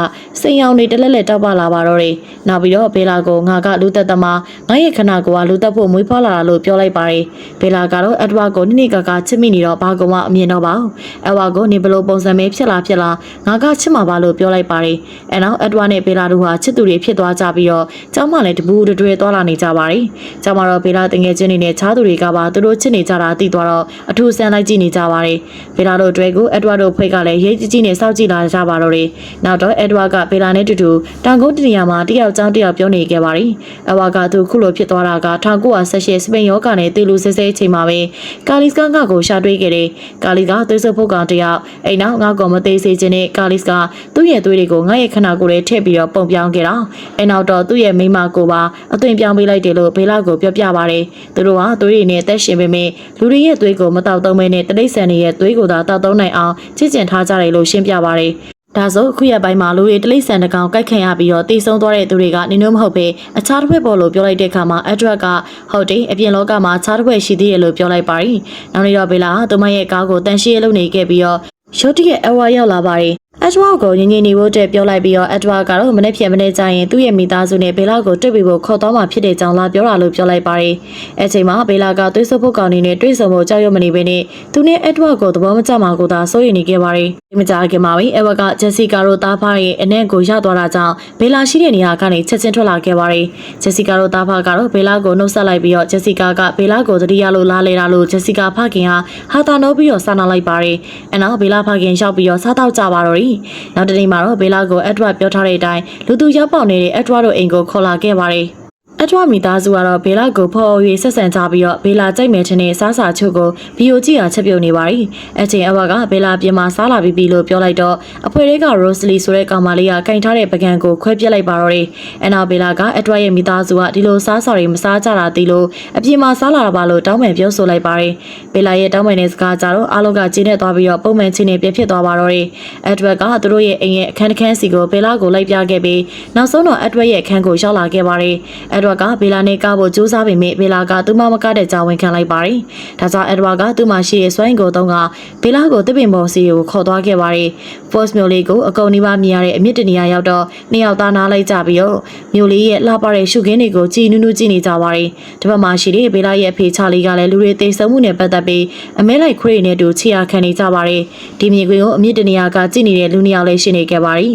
စိန်ရောင်တွေတလက်လက်တောက်ပလာပါတော့တယ်နောက်ပြီးတော့ဘေလာကိုငါကလူသက်သမားငါရဲ့ခဏကိုကလူသက်ဖို့မွေးဖွားလာတာလို့ပြောလိုက်ပါတယ်ဘေလာကတော့အက်ဒဝါကိုနိနိကကချစ်မိနေတော့ဘာကောင်မှအမြင်တော့ပါဘူးအဝါကိုနေဘလို့ပုံစံမဲဖြစ်လာဖြစ်လာငါကချစ်မှာပါလို့ပြောလိုက်ပါတယ်အဲနောက်အက်ဒဝါနဲ့ဘေလာတို့ဟာချစ်သူတွေဖြစ်သွားကြပြီးတော့ကျောင်းမှလည်းတပူတတွေသွားလာနေကြပါတယ်ကျောင်းမှာတော့ဘေလာတငယ်ချင်းတွေနဲ့ချားသူတွေကပါသူတို့ချစ်နေကြတာသိသွားတော့အထူးဆန်းလိုက်ကြည့်နေကြပါတယ်ဘေလာတို့တွေ့ကိုအက်ဒဝါတို့ဖွဲ့ကလည်းရေးကြီးကြီးနဲ့စောင့်ကြည့်လာကြပါတော့တယ်နောက်တော့အက်ဒဝါကဘေလာနဲ့တူတူတောင်ကုန်းတနေရာမှာတယောက်ကျောင်းတယောက်ပြောနေခဲ့ပါတယ်အဝါကသူခုလိုဖြစ်သွားတာက1918စပိန်ယောဂနဲ့တေလူဆဲဆဲအချိန်မှာပဲကာလီစကန်ကကိုရှာတွေ့ခဲ့တယ်ကာလီကသွေးဆုပ်ဖို့ကောင်တယောက်အိမ်နောက်ငါကောင်မသေးစေခြင်းနဲ့ကာလီစကသူ့ရဲ့သွေးတွေကိုငါရဲ့ခဏကိုယ်လေးထည့်ပြီးတော့ပုံပြောင်းခဲ့တာအဲနောက်တော့သူ့ရဲ့မိမကိုပါအသွင်ပြောင်းပေးလိုက်တယ်လို့ဘေလာကိုပြောပြပါတယ်သူတို့ကသွေးတွေနဲ့တက်ရှင်ပေမဲ့လူတွေရဲ့သွေးကိုမတောက်သုံးမဲနဲ့တလိษံတွေရဲ့သွေးကိုသာတောက်သုံးနိုင်အောင်ချစ်ကျင်ထားကြတယ်လို့ရှင်းပြပါတယ် ဒါဆိုအခုရက်ပိုင်းမှာလူတွေတလိမ့်ဆန်တကောင်ကိုက်ခံရပြီးတော့တိတ်ဆုံးသွားတဲ့သူတွေကနေနှုံးမဟုတ်ပဲအခြားတစ်ဖက်ပေါ်လို့ပြောလိုက်တဲ့အခါမှာအက်ဒရက်ကဟုတ်တယ်အပြင်လောကမှာအခြားတစ်ဖက်ရှိသေးတယ်လို့ပြောလိုက်ပါရီနောက်နေ့တော့ဘေလာဟာသူမရဲ့ကားကိုတန်ရှင်းရလုပ်နေခဲ့ပြီးတော့ရုတ်တရက်အဝါရောက်လာပါရီ အက်ဒဝါကိုငင်းငင်းနေဖို့တက်ပြောလိုက်ပြီးတော့အက်ဒဝါကတော့မနေ့ဖြန်မနေ့ကျရင်သူ့ရဲ့မိသားစုနဲ့ဘေလာကိုတွေ့ပြီးဖို့ခေါ်သွားမှာဖြစ်တဲ့ကြောင်းလာပြောတာလို့ပြောလိုက်ပါရီအဲချိန်မှာဘေလာကသွေးဆုပ်ဖို့ကောင်းနေတဲ့တွေးဆုံဖို့ကြောက်ရွံ့မနေဘဲနဲ့သူနဲ့အက်ဒဝါကိုသဘောမကျမှာကိုသာစိုးရိမ်နေခဲ့ပါရီဒီမကြခင်မှာပဲအဝါကဂျက်စီကာတို့တားဖားရဲ့အနက်ကိုရသွားတာကြောင့်ဘေလာရှိတဲ့နေရာကနေချက်ချင်းထွက်လာခဲ့ပါရီဂျက်စီကာတို့တားဖားကတော့ဘေလာကိုနှုတ်ဆက်လိုက်ပြီးတော့ဂျက်စီကာကဘေလာကိုသတိရလို့လာလေတာလို့ဂျက်စီကာဖခင်ဟာဟာတာနိုးပြီးတော့စာနာလိုက်ပါရီအနောက်ဘေလာဖခင်ရောက်ပြီးတော့စားတော့ကြပါတော့ရီနောက်တနေ့မှာတော့ဘေလာကိုအက်ဒဝါပြောထားတဲ့အတိုင်းလူသူရောက်ပေါက်နေတဲ့အက်ဒဝါတို့အိမ်ကိုခေါ်လာခဲ့ပါရီ အထွားမိသားစုကတော့ဘေလာကိုဖော်၍ဆက်ဆံကြပြီးတော့ဘေလာကြိုက်မယ်ထင်တဲ့စားစာချုပ်ကိုဗီယိုကြည့်အောင်ချက်ပြုတ်နေပါရီအချိန်အဝါကဘေလာပြင်မှာစားလာပြီးပြီလို့ပြောလိုက်တော့အဖွဲတွေကရိုစလီဆိုတဲ့ကောင်မလေးကကင်ထားတဲ့ပကံကိုခွဲပြစ်လိုက်ပါတော့တယ်အနောက်ဘေလာကအထွားရဲ့မိသားစုကဒီလိုစားစာတွေမစားကြတာသိလို့အပြင်မှာစားလာတာပါလို့တောင်းပန်ပြောဆိုလိုက်ပါရီဘေလာရဲ့တောင်းပန်တဲ့စကားကြတော့အားလုံးကကျင်းနေသွားပြီးတော့ပုံမှန်ချင်းနဲ့ပြဖြစ်သွားပါတော့တယ်အက်ဒဝက်ကသူတို့ရဲ့အိမ်ရဲ့အခန်းတစ်ခန်းစီကိုဘေလာကိုလိုက်ပြခဲ့ပြီးနောက်ဆုံးတော့အက်ဒဝက်ရဲ့အခန်းကိုရောက်လာခဲ့ပါရီအက်ဒဝက်ကဘေလာနဲ့ကားဖို့ကြိုးစားပေမဲ့ဘေလာကသူ့မမကတဲ့ကြောင်ဝင်ခံလိုက်ပါရီဒါကြောင့်အက်ဒဝက်ကသူ့မှာရှိတဲ့စွမ်းကိုတုံးကဘေလာကိုတစ်ပင်ပေါ်စီကိုခေါ်သွားခဲ့ပါရီ Force မျိုးလေးကိုအကုန်နီးပါးမြင်ရတဲ့အမြင့်တနေရာရောက်တော့နှစ်ယောက်သားနားလိုက်ကြပြီးတော့မျိုးလေးရဲ့လှပတဲ့ရှုခင်းတွေကိုကြည်နူးနူးကြည့်နေကြပါရီဒီဘက်မှာရှိတဲ့ဘေလာရဲ့အဖေချလေးကလည်းလူတွေသိမ်းမှုနဲ့ပတ်သက်ပြီးအမဲလိုက်ခရီးနဲ့တူချီရခံနေကြပါရီဒီမြေကွင်းကိုအမြင့်တနေရာကကြည့်နေတဲ့လူနှစ်ယောက်လည်းရှိနေခဲ့ပါရီ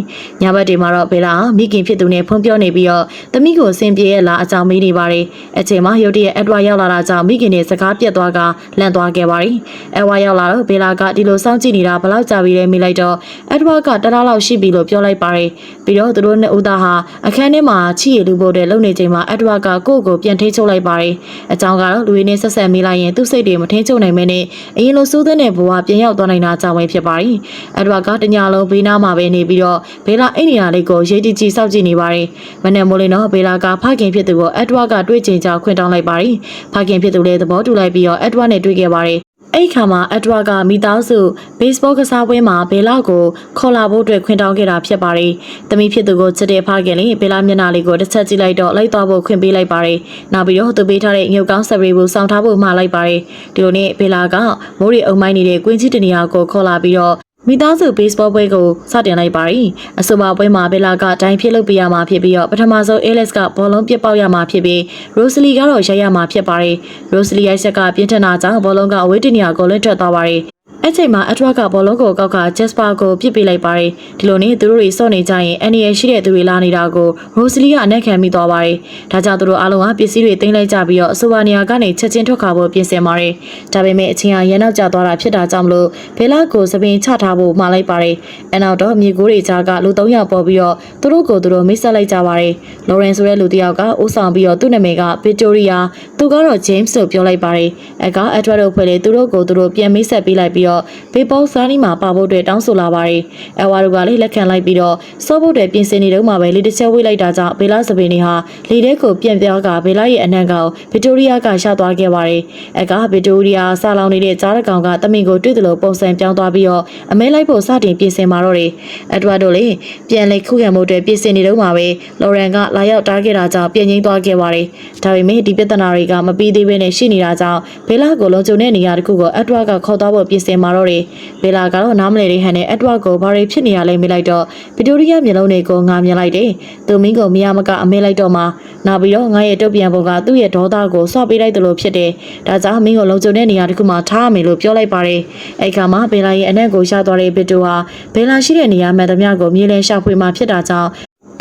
ညဘက်တွေမှာတော့ဘေလာမိခင်ဖြစ်သူနဲ့ဖုန်းပြောနေပြီးတော့သမီးကိုအဆင်ပြေရဲ့လားအကြောင်းမေးနေပါရီအချိန်မှာရုတ်တရက်အက်ဒဝါရောက်လာတာကြောင့်မိခင်နဲ့စကားပြတ်သွားကလန့်သွားခဲ့ပါရီအဝါရောက်လာတော့ဘေလာကဒီလိုစောင့်ကြည့်နေတာဘလောက်ကြာပြီလဲမေးလိုက်တော့အက်ဒဝါကတလားလောက်ရှိပြီလို့ပြောလိုက်ပါရီပြီးတော့သူတို့နှစ်ဦးသားဟာအခန်းထဲမှာချီရလူဖို့တဲ့လုံနေချိန်မှာအက်ဒဝါကကိုယ့်ကိုပြန်ထိချုပ်လိုက်ပါရီအကြောင်းကတော့လူရင်းနဲ့ဆက်ဆက်မိလိုက်ရင်သူ့စိတ်တွေမထိချုပ်နိုင်မဲနဲ့အရင်လိုစိုးတဲ့ဘဝပြန်ရောက်သွားနိုင်တာကြောင့်ပဲဖြစ်ပါရီအက်ဒဝါကတညာလုံးဘေးနားမှာပဲနေပြီးတော့ဘေလာအိမ်နေရာလေးကိုရေးကြည့်ကြည့်စောင့်ကြည့်နေပါရီမနေ့မိုးလေးတော့ဘေလာကဖခင်ဖြစ်သူကိုအက်ဒဝါကတွေ့ချိန်ကြောင့်ခွင့်တောင်းလိုက်ပါရီဖခင်ဖြစ်သူလည်းသဘောတူလိုက်ပြီးတော့အက်ဒဝါနဲ့တွေ့ခဲ့ပါရီအဲ့ခါမှာအက်ဒဝါကမိသားစုဘေ့စ်ဘောကစားပွဲမှာဘေလာကိုခေါ်လာဖို့အတွက်ခွင့်တောင်းခဲ့တာဖြစ်ပါတယ်။တမိဖြစ်သူကိုချစ်တဲ့ဖခင်လေးဘေလာမျက်နှာလေးကိုတစ်ချက်ကြည့်လိုက်တော့လိုက်သွားဖို့ခွင့်ပေးလိုက်ပါတယ်။နောက်ပြီးတော့သူပေးထားတဲ့ငုတ်ကောင်းဆပ်ရီကိုစောင့်ထားဖို့မှာလိုက်ပါတယ်။ဒီလိုနဲ့ဘေလာကမိုးရီအုံမိုင်းနေတဲ့ကွင်းကြီးတနေရာကိုခေါ်လာပြီးတော့ မိသားစုဘေ့စ်ဘောပွဲကိုစတင်လိုက်ပါရီအဆိုပါပွဲမှာဘယ်လာကတိုင်ဖြစ်လုပ်ပြရမှာဖြစ်ပြီးတော့ပထမဆုံး Alex ကဘောလုံးပြစ်ပေါက်ရမှာဖြစ်ပြီး Rosalie ကတော့ရိုက်ရမှာဖြစ်ပါရီ Rosalie ရိုက်ဆက်ကပြင်းထန်တာကြောင့်ဘောလုံးကအဝေးတင်နေရာကိုလွတ်ထွက်သွားပါရီ အဲ့ချိန်မှာအထွက်ကဘောလုံးကိုကောက်ကဂျက်စပါကိုပြစ်ပေးလိုက်ပါတယ်ဒီလိုနဲ့သူတို့တွေစော့နေကြရင်အန်နီရရှိတဲ့သူတွေလာနေတာကိုရိုစလီကအနက်ခံမိသွားပါတယ်ဒါကြောင့်သူတို့အားလုံးကပစ္စည်းတွေတင်လိုက်ကြပြီးတော့အဆိုပါနေရာကနေချက်ချင်းထွက်ခါဖို့ပြင်ဆင်ပါတယ်ဒါပေမဲ့အချင်းဟာရန်နောက်ကျသွားတာဖြစ်တာကြောင့်မလို့ဘေလာကိုသပင်ချထားဖို့မှာလိုက်ပါတယ်အနောက်တော့မြေကိုးတွေကြားကလူ၃ယောက်ပေါ်ပြီးတော့သူတို့ကိုသူတို့မိတ်ဆက်လိုက်ကြပါတယ်လော်ရန်ဆိုတဲ့လူတစ်ယောက်ကအိုးဆောင်ပြီးတော့သူ့နာမည်ကဗစ်တိုးရီယာသူကတော့ဂျိမ်းစ်လို့ပြောလိုက်ပါတယ်အဲကအက်ဒဝတ်တို့ဖွဲ့လေသူတို့ကိုသူတို့ပြန်မိတ်ဆက်ပေးလိုက်ပြီးတော့ဘေပေါစာနီမှာပါဖို့အတွက်တောင်းဆိုလာပါတယ်။အဝါတို့ကလည်းလက်ခံလိုက်ပြီးတော့စောဖို့အတွက်ပြင်ဆင်နေတော့မှပဲလေတစ်ချက်ဝေးလိုက်တာကြောင့်ဘေလာစပင်းတွေဟာလေထဲကိုပြန်ပြောကဘေလာရဲ့အနံ့ကောင်ဗစ်တိုးရီယာကရှသွားခဲ့ပါတယ်။အကဗစ်တိုးရီယာဆာလောင်နေတဲ့ကြားတစ်ကောင်ကတမင်ကိုတွေ့တယ်လို့ပုံစံပြောင်းသွားပြီးတော့အမဲလိုက်ဖို့စတင်ပြင်ဆင်มาတော့တယ်။အက်ဒဝါတို့လည်းပြန်လေခုခံမှုအတွက်ပြင်ဆင်နေတော့မှပဲလော်ရန်ကလာရောက်တားခဲ့တာကြောင့်ပြင်ငိမ့်သွားခဲ့ပါတယ်။ဒါပေမဲ့ဒီပြဿနာတွေကမပြီးသေးဘဲနဲ့ရှိနေတာကြောင့်ဘေလာကိုလုံးကျုံတဲ့နေရာတစ်ခုကိုအက်ဒဝါကခေါ်သွားဖို့ပြင်ဆင်มาတော့တယ်။ဘေလာကတော့နားမလည်တဲ့ဟန်နဲ့အက်ဒဝါကိုဘာတွေဖြစ်နေရလဲမေးလိုက်တော့ဗီတိုရီယာမျက်လုံးတွေကိုငါမြင်လိုက်တယ်။သူမင်းကိုမရမကအမေးလိုက်တော့မှနောက်ပြီးတော့ငါရဲ့တုတ်ပြန်ပုံကသူ့ရဲ့ဒေါသကိုဆွပေးလိုက်တယ်လို့ဖြစ်တယ်။ဒါကြောင့်မင်းကိုလုံခြုံတဲ့နေရာတစ်ခုမှာထားရမယ်လို့ပြောလိုက်ပါတယ်။အဲ့ခါမှာဘေလာရဲ့အနက်ကိုရှာသွားတဲ့ဗီတိုဟာဘေလာရှိတဲ့နေရာမှန်သမျှကိုမြေလဲရှာဖွေမှဖြစ်တာကြောင့်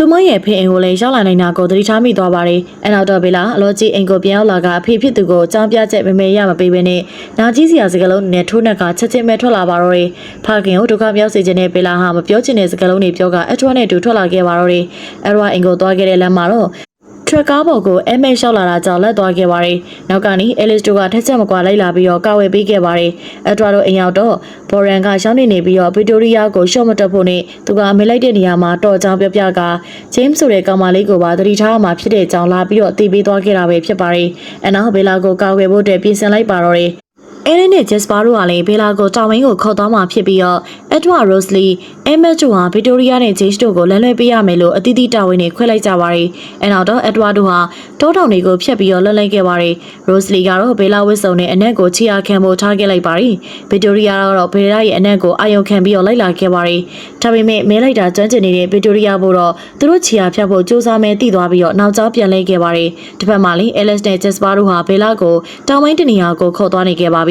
သူမရဲ့ဖေအိမ်ကိုလည်းရောက်လာနိုင်တာကိုသတိထားမိသွားပါတယ်။အနောက်တော့ဘေလာအလောကြီးအိမ်ကိုပြန်ရောက်လာကအဖေဖြစ်သူကိုအကြောင်းပြချက်မမေရမပေးဘဲနဲ့နာကြီးစရာစကားလုံးနဲ့ထိုးနှက်ကချက်ချင်းပဲထွက်လာပါတော့တယ်။ဖခင်ကိုဒုက္ခပြောက်စေခြင်းနဲ့ဘေလာဟာမပြောချင်တဲ့စကားလုံးတွေပြောကအထွတ်နဲ့တူထွက်လာခဲ့ပါတော့တယ်။အရွာအိမ်ကိုသွားခဲ့တဲ့လမ်းမှာတော့ ထရက်ကားပေါ်ကိုအဲမဲလျှောက်လာတာကြောင့်လက်သွားခဲ့ပါတယ်။နောက်ကနေအဲလစ်တို့ကထက်ချက်မကွာလိုက်လာပြီးတော့ကာဝယ်ပေးခဲ့ပါတယ်။အထွားတို့အိမ်ရောက်တော့ဘော်ရန်ကရှောင်းနေနေပြီးတော့ဗီတိုရီယာကိုရှော့မတက်ဖို့နဲ့သူကအမေလိုက်တဲ့နေရာမှာတော့အကြောင်းပြပြကဂျိမ်းဆိုတဲ့ကောင်မလေးကိုပါသတိထားမှဖြစ်တဲ့ကြောင်းလာပြီးတော့တည်ပေးသွားခဲ့တာပဲဖြစ်ပါတယ်။အနောက်ဘေလာကိုကာဝယ်ဖို့အတွက်ပြင်ဆင်လိုက်ပါတော့တယ်။ အဲရင်းနဲ့ဂျက်စပါတို့ကလည်းဘေလာကိုတောင်ဝင်းကိုခေါ်သွားမှာဖြစ်ပြီးတော့အက်ဒဝါရို့စ်လီအဲမက်တို့ဟာဗီတိုရီယာနဲ့ဂျေ့စ်တို့ကိုလမ်းလွှဲပေးရမယ်လို့အသီးသီးတာဝန်တွေခွဲလိုက်ကြပါတယ်။အဲနောက်တော့အက်ဒဝါတို့ဟာတောတောင်တွေကိုဖျက်ပြီးတော့လွှတ်လိုက်ခဲ့ပါတယ်။ရို့စ်လီကတော့ဘေလာဝစ်စုံနဲ့အနက်ကိုချီအားခံဖို့ထားခဲ့လိုက်ပါတယ်။ဗီတိုရီယာကတော့ဘေလာရဲ့အနက်ကိုအာယုံခံပြီးတော့လိုက်လာခဲ့ပါတယ်။ဒါပေမဲ့မဲလိုက်တာကျွမ်းကျင်နေတဲ့ဗီတိုရီယာဘို့တော့သူတို့ချီအားဖျက်ဖို့စူးစမ်းမဲတည်သွားပြီးတော့နောက်ကျောပြန်လဲခဲ့ပါတယ်။တစ်ဖက်မှာလည်းအဲလက်စ်နဲ့ဂျက်စပါတို့ဟာဘေလာကိုတောင်ဝင်းတနေရာကိုခေါ်သွားနေခဲ့ပါပြီ။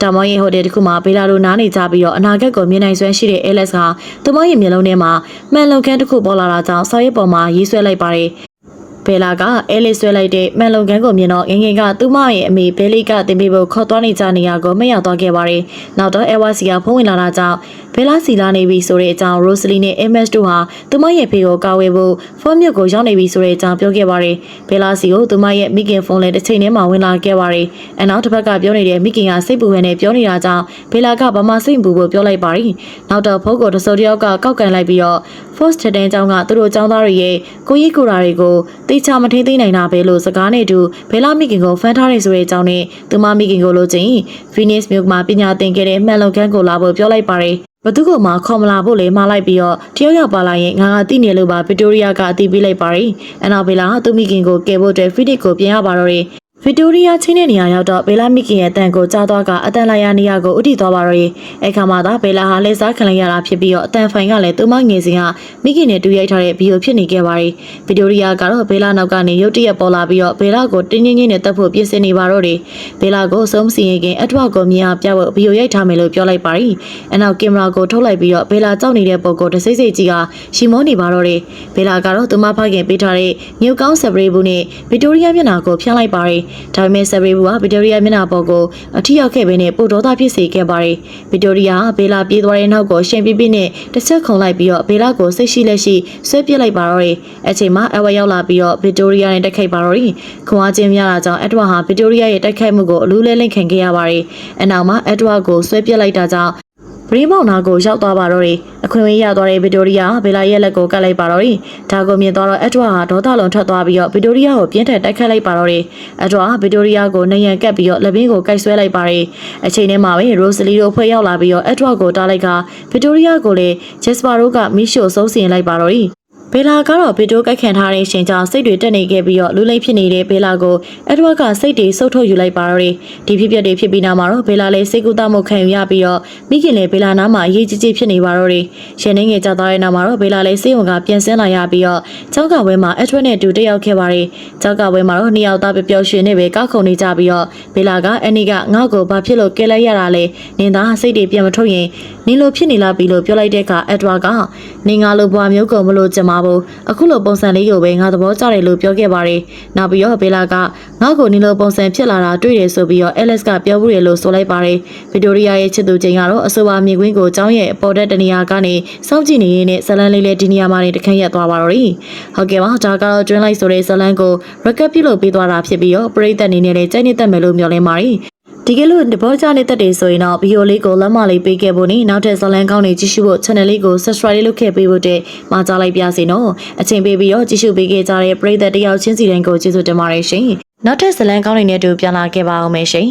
တောင်ဝင်းရဲ့ဟိုတယ်တစ်ခုမှာဘေလာတို့နားနေကြပြီးတော့အနာဂတ်ကိုမြင်နိုင်စွမ်းရှိတဲ့အဲလက်စ်ကသူမရဲ့မျက်လုံးထဲမှာမှန်လုံခန်းတစ်ခုပေါ်လာတာကြောင့်ဆော်ရဲပေါ်မှာရေးဆွဲလိုက်ပါတယ်။ဘယ်လာကအဲလစ်ဆွဲလိုက်တဲ့မှန်လုံခန်းကိုမြင်တော့ငငယ်ကသူမရဲ့အမေဘဲလီကတင်ပေးဖို့ခေါ်သွားနေကြနေရကိုမရောက်သွားခဲ့ပါတယ်။နောက်တော့အဲဝါစီကဖုန်းဝင်လာတာကြောင့် ဘဲလာစီလာနေပြီဆိုတဲ့အကြောင်းရိုစလီနဲ့အမက်တို့ဟာသူမရဲ့ဖေကိုကာဝယ်ဖို့ဖုန်းမြုပ်ကိုရောက်နေပြီဆိုတဲ့အကြောင်းပြောခဲ့ပါတယ်။ဘဲလာစီကိုသူမရဲ့မိခင်ဖုန်းလည်းတစ်ချိန်တည်းမှာဝင်လာခဲ့ပါတယ်။အနောက်တစ်ဖက်ကပြောနေတဲ့မိခင်ကစိတ်ပူဟန်နဲ့ပြောနေတာကြောင့်ဘဲလာကဘာမှစိတ်ပူဖို့ပြောလိုက်ပါတယ်။နောက်တော့ဖုန်းကိုတစုံတစ်ယောက်ကကောက်ကန်လိုက်ပြီးတော့ First တဲ့တန်းကသူတို့ចောင်းသားတွေရဲ့ကိုကြီးကိုရာတွေကိုတေချာမထိသိနိုင်တာပဲလို့စကားနဲ့တူဘဲလာမိခင်ကိုဖန်ထားနေဆိုတဲ့အကြောင်းနဲ့သူမမိခင်ကိုလိုချင် Venus Milk မှာပညာသင်ခဲ့တဲ့မှန်လုံခန်းကိုလာဖို့ပြောလိုက်ပါတယ်ဘ သူကမှခေါ်မလာဖို့လေမှားလိုက်ပြီးတော့တယောက်ယောက်ပါလာရင်ငါကတိနေလို့ပါဗီတိုရီယာကအတီးပေးလိုက်ပါတယ်။အနောက်ဘေလာကသူမိခင်ကိုကယ်ဖို့အတွက်ဖီဒစ်ကိုပြန်ရပါတော့တယ်။ ဗီတိုရီယာချင်းတဲ့နေရာရောက်တော့ဘေလာမိခင်ရဲ့အတန်ကိုကြားသွားကအတန်လိုက်ရနေရာကိုဥတီသွားပါတော့ရေအဲ့ခါမှသာဘေလာဟာလက်စားခံလိုက်ရတာဖြစ်ပြီးတော့အတန်ဖိုင်ကလည်းသူမငယ်စဉ်ကမိခင်နဲ့တူရိုက်ထားတဲ့ဗီဒီယိုဖြစ်နေခဲ့ပါရီဗီတိုရီယာကတော့ဘေလာနောက်ကနေရုတ်တရက်ပေါ်လာပြီးတော့ဘေလာကိုတင်းချင်းချင်းနဲ့တက်ဖို့ပြင်ဆင်နေပါတော့တယ်ဘေလာကိုစုံစီရင်ခင်အထွတ်ကိုမြင်အောင်ပြဖို့ဗီဒီယိုရိုက်ထားမယ်လို့ပြောလိုက်ပါရီအနောက်ကင်မရာကိုထုတ်လိုက်ပြီးတော့ဘေလာကြောက်နေတဲ့ပုံကိုတစိမ့်စိမ့်ကြီးကရှီမောနေပါတော့တယ်ဘေလာကတော့သူမဖခင်ပေးထားတဲ့မြုပ်ကောင်းဆပ်ပရေးဘူးနဲ့ဗီတိုရီယာမျက်နှာကိုဖျန်းလိုက်ပါရီဒါပေမဲ့ဆပ်ပရေးဘူးကဗီတိုရီယာမျက်နှာပေါ်ကိုအထီရောက်ခဲ့ပဲနဲ့ပို့ဒေါသဖြစ်စေခဲ့ပါရီဗီတိုရီယာကဘေလာပြေးသွားတဲ့နောက်ကိုရှင်ပြပြနဲ့တစ်ချက်ခုန်လိုက်ပြီးတော့ဘေလာကိုစိတ်ရှိလက်ရှိဆွဲပစ်လိုက်ပါတော့တယ်အချိန်မှာအဝဲရောက်လာပြီးတော့ဗီတိုရီယာနဲ့တိုက်ခိုက်ပါတော့တယ်ခွန်အားချင်းများတာကြောင့်အက်ဒဝါဟာဗီတိုရီယာရဲ့တိုက်ခိုက်မှုကိုအလူးလဲလိမ့်ခံခဲ့ရပါတယ်အနောက်မှာအက်ဒဝါကိုဆွဲပစ်လိုက်တာကြောင့် ဘရီမောင်နာကိုရောက်သွားပါတော့တယ်အခွင့်အရေးရသွားတဲ့ဗီတိုရီယာဘယ်လာရဲ့လက်ကိုကတ်လိုက်ပါတော့တယ်ဒါကိုမြင်သွားတော့အက်ဒဝါဟာဒေါသလုံးထွက်သွားပြီးတော့ဗီတိုရီယာကိုပြင်းထန်တိုက်ခတ်လိုက်ပါတော့တယ်အက်ဒဝါဗီတိုရီယာကိုနှရံကပ်ပြီးတော့လက်ဘင်းကိုကိုက်ဆွဲလိုက်ပါတယ်အချိန်ထဲမှာပဲရိုစလီတို့ဖွဲ့ရောက်လာပြီးတော့အက်ဒဝါကိုတားလိုက်ကဗီတိုရီယာကိုလည်းဂျက်စပါတို့ကမီရှိုဆုံးစီရင်လိုက်ပါတော့တယ် ဘေလာကတော့ဗီတိုကိုက်ခံထားတဲ့အချိန်ကြောင့်စိတ်တွေတက်နေခဲ့ပြီးတော့လူလိမ့်ဖြစ်နေတဲ့ဘေလာကိုအက်ဒဝါကစိတ်တွေဆုပ်ထုတ်ယူလိုက်ပါတော့တယ်ဒီဖြစ်ပျက်တွေဖြစ်ပြီးနောက်မှာတော့ဘေလာလည်းစိတ်ကူးတမှုခံယူရပြီးတော့မိခင်လည်းဘေလာနားမှာအရေးကြီးကြီးဖြစ်နေပါတော့တယ်ရှင်နေငယ်ကြသွားတဲ့နောက်မှာတော့ဘေလာလည်းစိတ်ဝင်ကပြန်ဆင်းလာရပြီးတော့ကျောက်ကဝဲမှာအက်ဒဝါနဲ့အတူတက်ရောက်ခဲ့ပါတယ်ကျောက်ကဝဲမှာတော့နှစ်ယောက်သားပျော်ရွှင်နေပဲကောက်ခုန်နေကြပြီးတော့ဘေလာကအန်နီကငါ့ကိုဘာဖြစ်လို့ကဲလိုက်ရတာလဲနင်သားစိတ်တွေပြန်မထုတ်ရင်နင်လိုဖြစ်နေလားပြီလို့ပြောလိုက်တဲ့အခါအက်ဒဝါကနင်ငါလိုဘွားမျိုးကုန်မလို့ကြင်ပါဘူးအခုလိုပုံစံလေးကိုပဲငါသဘောကျတယ်လို့ပြောခဲ့ပါတယ်နောက်ပြီးတော့ဘေလာကငါ့ကိုနင်လိုပုံစံဖြစ်လာတာတွေ့တယ်ဆိုပြီးတော့အဲလက်စ်ကပြောဘူးတယ်လို့ဆိုလိုက်ပါတယ်ဗီတိုရီယာရဲ့ချစ်သူချင်းကတော့အဆိုပါမြေကွင်းကိုကျောင်းရဲ့ပေါ်တဲ့တနေရာကနေစောင့်ကြည့်နေရင်းနဲ့ဇလန်းလေးလေးဒီနေရာမှာနေတခန့်ရက်သွားပါတော့တယ်ဟုတ်ကဲ့ပါဒါကတော့ကျွန်းလိုက်ဆိုတဲ့ဇလန်းကို record ပြုလုပ်ပေးသွားတာဖြစ်ပြီးတော့ပရိသတ်အနေနဲ့လည်းကြိုက်နေတတ်မယ်လို့မျှော်လင့်ပါတယ် ဒီကလို့တဘောကြနေတတ်တယ်ဆိုရင်တော့ဗီဒီယိုလေးကိုလက်မလေးပေးခဲ့ဖို့နဲ့နောက်ထပ်ဇာတ်လမ်းကောင်းတွေကြည့်ရှုဖို့ channel လေးကို subscribe လေးလုပ်ခဲ့ပေးဖို့တဲ့မှာကြားလိုက်ပါစေနော်အချိန်ပေးပြီးတော့ကြည့်ရှုပေးခဲ့ကြတဲ့ပရိသတ်တယောက်ချင်းစီတိုင်းကိုကျေးဇူးတင်ပါတယ်ရှင်နောက်ထပ်ဇာတ်လမ်းကောင်းတွေနဲ့အတူပြန်လာခဲ့ပါအောင်မယ်ရှင်